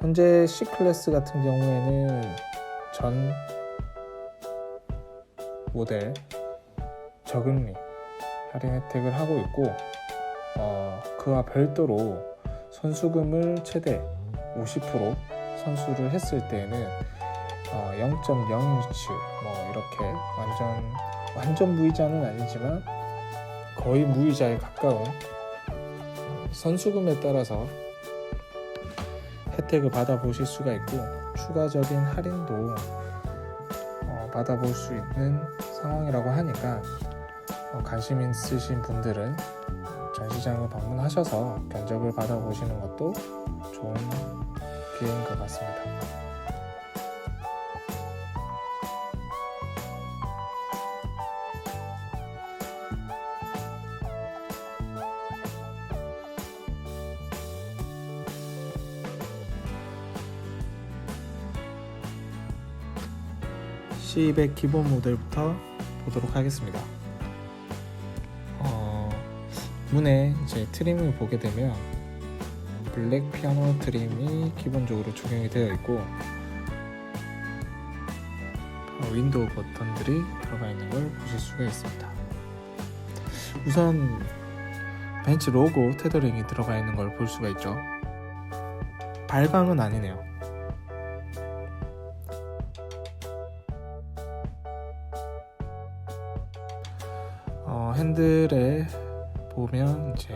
현재 C 클래스 같은 경우에는 전 모델 저금리 할인 혜택을 하고 있고 어, 그와 별도로 선수금을 최대 50% 선수를 했을 때에는 어, 0.01치 뭐 이렇게 완전 완전 무이자는 아니지만 거의 무이자에 가까운 선수금에 따라서 혜택을 받아보실 수가 있고 추가적인 할인도 어, 받아볼 수 있는 상황이라고 하니까 어, 관심 있으신 분들은 전시장을 방문하셔서 견적을 받아보시는 것도 좋은 기회인 것 같습니다. C200 기본 모델부터 보도록 하겠습니다. 어, 문에 이제 트림을 보게 되면 블랙 피아노 트림이 기본적으로 적용이 되어 있고 어, 윈도우 버튼들이 들어가 있는 걸 보실 수가 있습니다. 우선 벤츠 로고 테더링이 들어가 있는 걸 볼 수가 있죠. 발광은 아니네요. 핸들에 보면 이제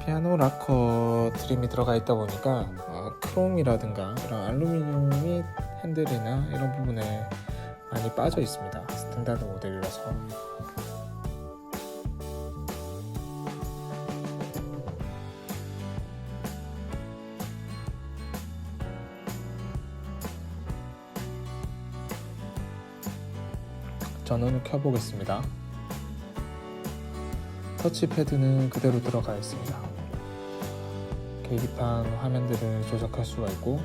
피아노 락커 트림이 들어가 있다 보니까 어, 크롬이라든가 이런 알루미늄이 핸들이나 이런 부분에 많이 빠져 있습니다. 스탠다드 모델이라서. 전원을 켜보겠습니다. 터치패드는 그대로 들어가 있습니다. 계기판 화면들을 조작할 수가 있고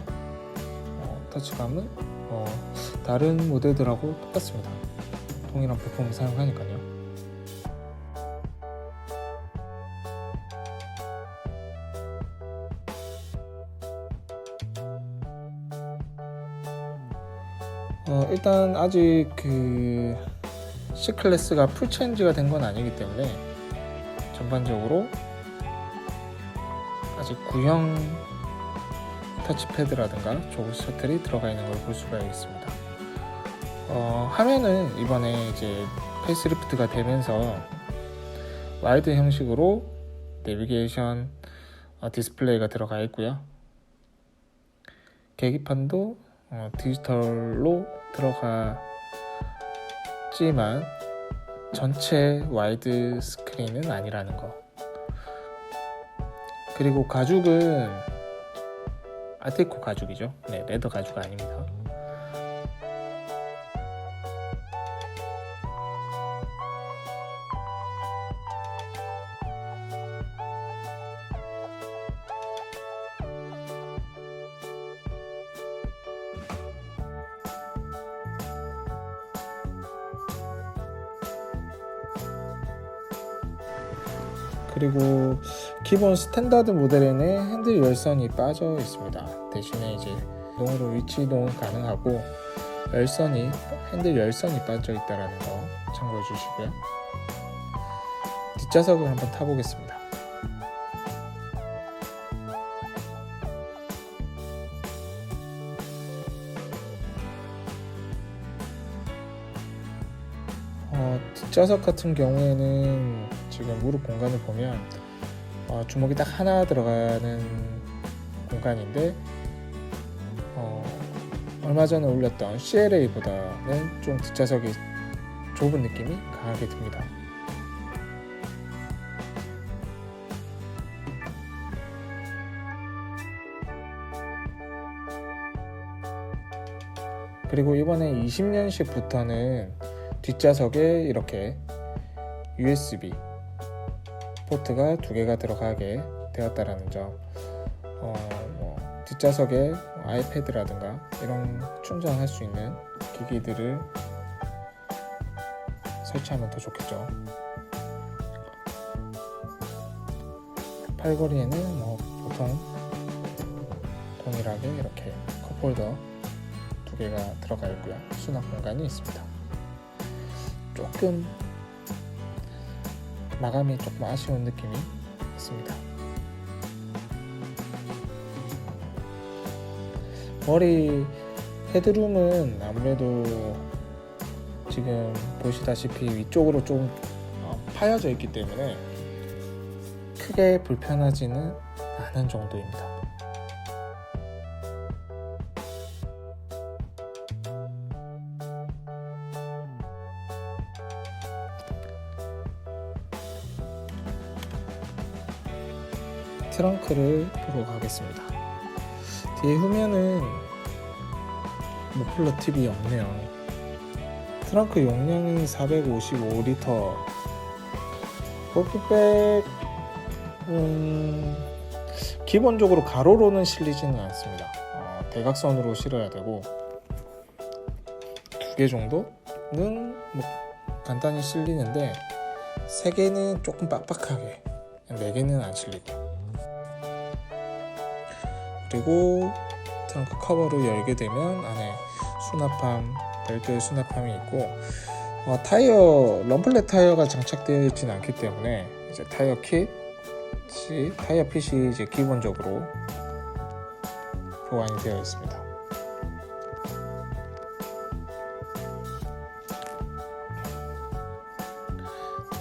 어, 터치감은 어, 다른 모델들하고 똑같습니다. 동일한 부품을 사용하니까요. 어, 일단 아직 그 C 클래스가 풀 체인지가 된 건 아니기 때문에 전반적으로 아직 구형 터치패드라든가 조그 셔틀이 들어가 있는 걸 볼 수가 있습니다. 어, 화면은 이번에 이제 페이스리프트가 되면서 와이드 형식으로 내비게이션 어, 디스플레이가 들어가 있고요. 계기판도 어, 디지털로 들어가지만 전체 와이드 스크린은 아니라는 거. 그리고 가죽은 아테코 가죽이죠. 네, 레더 가죽 아닙니다. 그리고 기본 스탠다드 모델에는 핸들 열선이 빠져 있습니다. 대신에 이제 동으로 위치 이동 가능하고 열선이 핸들 열선이 빠져 있다라는 거 참고해 주시고요. 뒷좌석을 한번 타보겠습니다. 어, 뒷좌석 같은 경우에는 지금 무릎 공간을 보면 어, 주먹이 딱 하나 들어가는 공간인데 어, 얼마 전에 올렸던 CLA보다는 좀 뒷좌석이 좁은 느낌이 강하게 듭니다. 그리고 이번에 20년식부터는 뒷좌석에 이렇게 USB 포트가 두 개가 들어가게 되었다라는 점. 어, 뭐 뒷좌석에 아이패드라든가 이런 충전할 수 있는 기기들을 설치하면 더 좋겠죠. 팔걸이에는 뭐 보통 동일하게 이렇게 컵홀더 두 개가 들어가 있고요. 수납 공간이 있습니다. 조금 마감이 조금 아쉬운 느낌이 있습니다. 머리 헤드룸은 아무래도 지금 보시다시피 위쪽으로 좀 어, 파여져 있기 때문에 크게 불편하지는 않은 정도입니다. 트렁크를 보러 가겠습니다. 뒤에 후면은 머플러 팁이 없네요. 트렁크 용량은 455리터. 버프백 음, 기본적으로 가로로는 실리지는 않습니다. 어, 대각선으로 실어야 되고 두 개 정도는 뭐 간단히 실리는데 세 개는 조금 빡빡하게 네 개는 안 실리고 그리고 트렁크 커버를 열게 되면 안에 수납함 별도의 수납함이 있고 어, 타이어 럼플렛 타이어가 장착되어 있지는 않기 때문에 이제 타이어 킷 시- 타이어 핏이 이제 기본적으로 보완이 되어 있습니다.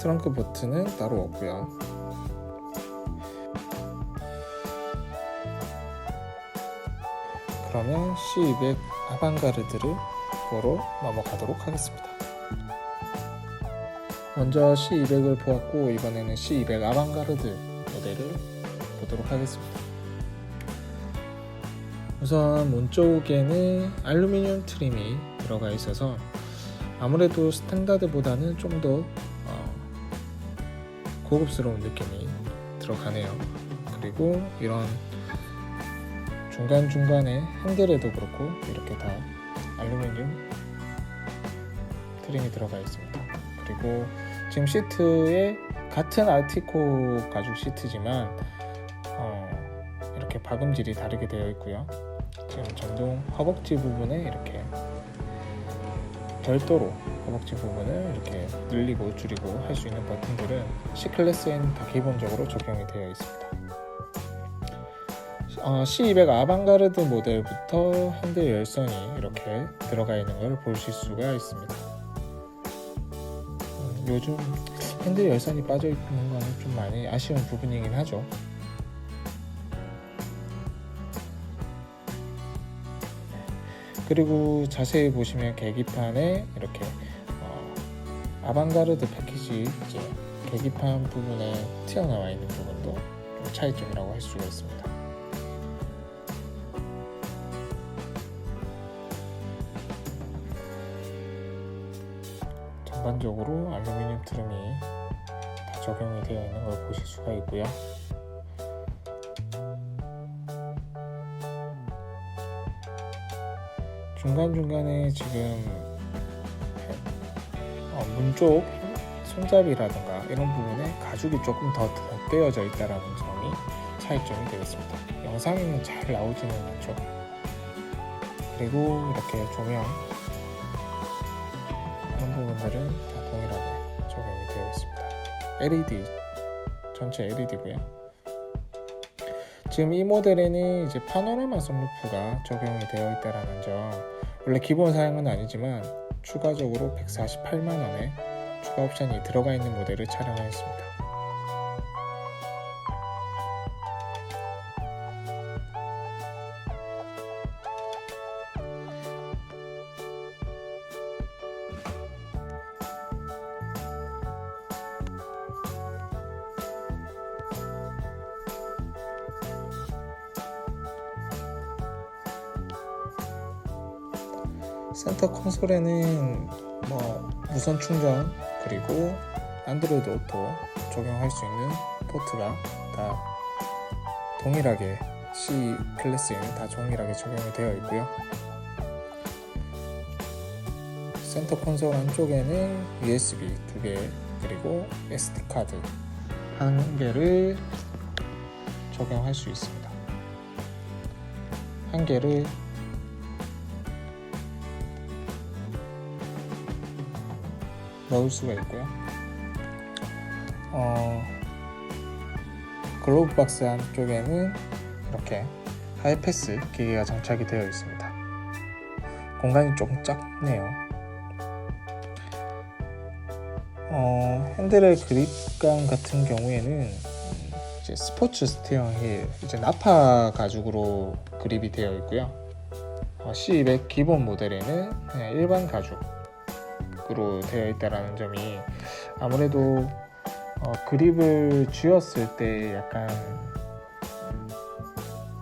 트렁크 버튼은 따로 없고요. 그러면 C200 아방가르드를 보러 넘어가도록 하겠습니다. 먼저 C200을 보았고 이번에는 C200 아방가르드 모델을 보도록 하겠습니다. 우선 문 쪽에는 알루미늄 트림이 들어가 있어서 아무래도 스탠다드보다는 좀더 어, 고급스러운 느낌이 들어가네요. 그리고 이런 중간중간에 핸들에도 그렇고 이렇게 다 알루미늄 트림이 들어가 있습니다. 그리고 지금 시트에 같은 아티코 가죽 시트지만 어, 이렇게 박음질이 다르게 되어 있고요. 지금 전동 허벅지 부분에 이렇게 별도로 허벅지 부분을 이렇게 늘리고 줄이고 할 수 있는 버튼들은 C클래스에는 다 기본적으로 적용이 되어 있습니다. 어, C200 아방가르드 모델부터 핸들 열선이 이렇게 들어가 있는 걸 보실 수가 있습니다. 음, 요즘 핸들 열선이 빠져 있는 거는 좀 많이 아쉬운 부분이긴 하죠. 그리고 자세히 보시면 계기판에 이렇게 어, 아방가르드 패키지 계기판 부분에 튀어나와 있는 부분도 좀 차이점이라고 할 수가 있습니다. 전반적으로 알루미늄 트림이 다 적용이 되어 있는 걸 보실 수가 있고요. 중간중간에 지금 어, 문쪽 손잡이라든가 이런 부분에 가죽이 조금 더 덧대어져 있다는 점이 차이점이 되겠습니다. 영상에는 잘 나오지는 않죠. 그리고 이렇게 조명 부분들은 다 동일하게 적용이 되어 있습니다. LED 전체 LED고요. 지금 이 모델에는 이제 파노라마 선루프가 적용이 되어 있다라는 점 원래 기본 사양은 아니지만 추가적으로 148만 원에 추가 옵션이 들어가 있는 모델을 촬영하였습니다. 센터 콘솔에는 뭐 무선 충전 그리고 안드로이드 오토 적용할 수 있는 포트가 다 동일하게 C 클래스에는 다 동일하게 적용이 되어 있고요. 센터 콘솔 안쪽에는 USB 두 개 그리고 SD 카드 한 개를 적용할 수 있습니다. 한 개를 넣을 수가 있고요. 어, 글로브 박스 안쪽에는 이렇게 하이패스 기계가 장착이 되어 있습니다. 공간이 조금 작네요. 어, 핸들의 그립감 같은 경우에는 이제 스포츠 스티어링 휠, 이제 나파 가죽으로 그립이 되어 있고요. 어, C200 기본 모델에는 일반 가죽 으로 되어 있다라는 점이 아무래도 어, 그립을 쥐었을 때 약간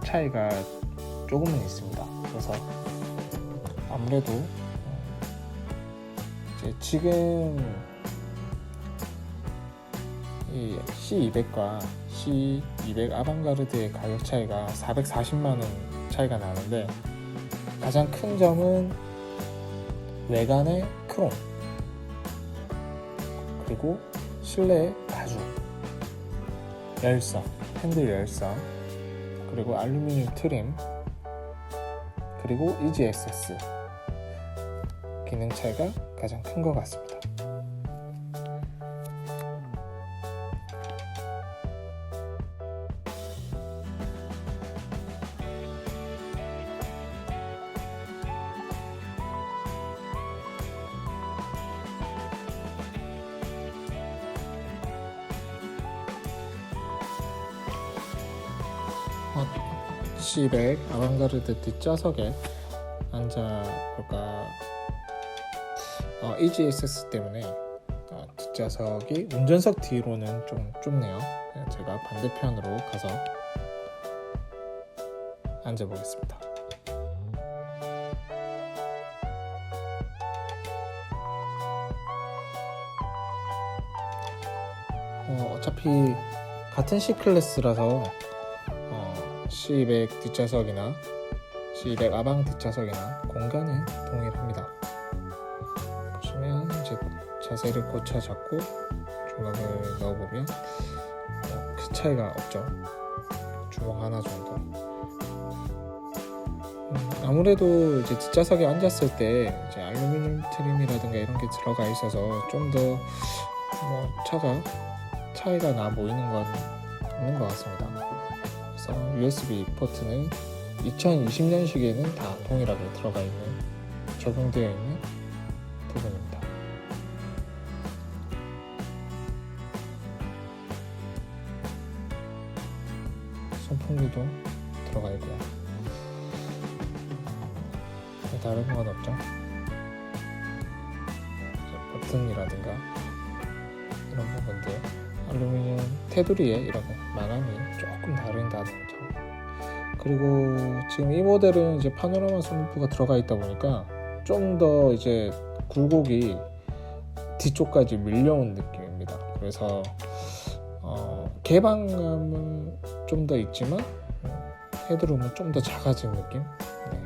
차이가 조금은 있습니다. 그래서 아무래도 어, 이제 지금 이 C200과 C200 아방가르드의 가격 차이가 440만 원 차이가 나는데 가장 큰 점은 외관의 크롬 그리고 실내 가죽 열선 핸들 열선 그리고 알루미늄 트림 그리고 액세스 기능 차이가 가장 큰 것 같습니다. C200 아방가르드 뒷좌석에 앉아 볼까? 어, EGSS 때문에 어, 뒷좌석이 운전석 뒤로는 좀 좁네요. 제가 반대편으로 가서 앉아 보겠습니다. 어, 어차피 같은 C클래스라서 어, C200 뒷좌석이나 C200 아방 뒷좌석이나 공간은 동일합니다. 보시면 이제 자세를 고쳐 잡고 주먹을 넣어보면 어, 그 차이가 없죠. 주먹 하나 정도. 음, 아무래도 이제 뒷좌석에 앉았을 때 이제 알루미늄 트림이라든가 이런 게 들어가 있어서 좀 더 뭐 차가 차이가 나 보이는 건 없는 것 같습니다. 그래서 USB 포트는 2020년식에는 다 동일하게 들어가 있는 적용되어 있는 부분입니다. 선풍기도 들어가 있고요. 다른 건 없죠. 버튼이라든가 이런 부분들 알루미늄 테두리에 이런 마감이 조금 다른다는 점. 그리고 지금 이 모델은 이제 파노라마 선루프가 들어가 있다 보니까 좀 더 이제 굴곡이 뒤쪽까지 밀려온 느낌입니다. 그래서 어, 개방감은 좀 더 있지만 음, 헤드룸은 좀 더 작아진 느낌. 네.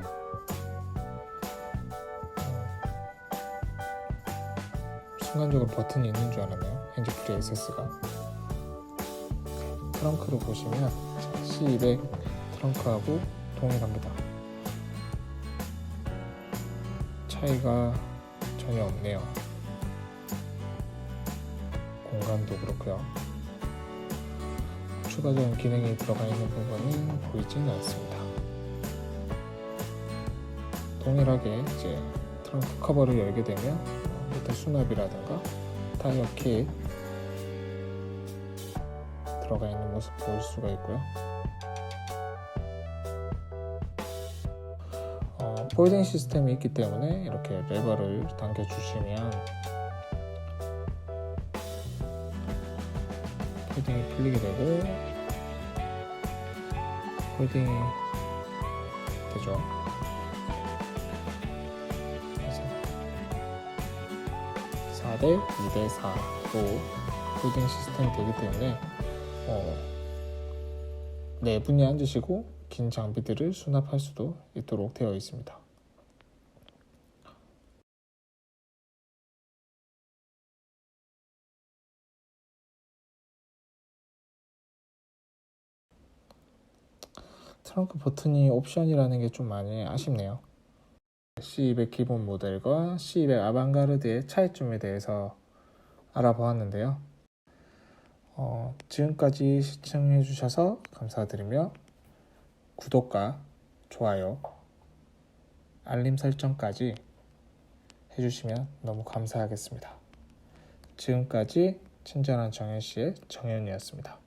순간적으로 버튼이 있는 줄 알았네요. 핸즈프리 액세스가. 트렁크를 보시면 C200 트렁크하고 동일합니다. 차이가 전혀 없네요. 공간도 그렇고요. 추가적인 기능이 들어가 있는 부분은 보이지는 않습니다. 동일하게 이제 트렁크 커버를 열게 되면 밑에 수납이라든가 타이어 킷 들어가 있는 모습 보일 수가 있고요. 어, 폴딩 시스템이 있기 때문에 이렇게 레버를 당겨 주시면 폴딩이 풀리게 되고 폴딩이 되죠. 그래서 4대 2대 4로 폴딩 시스템이 되기 때문에 어, 네 분이 앉으시고 긴 장비들을 수납할 수도 있도록 되어 있습니다. 트렁크 버튼이 옵션이라는 게 좀 많이 아쉽네요. C200 기본 모델과 C200 아방가르드의 차이점에 대해서 알아보았는데요. 어, 지금까지 시청해 주셔서 감사드리며 구독과 좋아요, 알림 설정까지 해주시면 너무 감사하겠습니다. 지금까지 친절한 정현 씨의 정현이었습니다.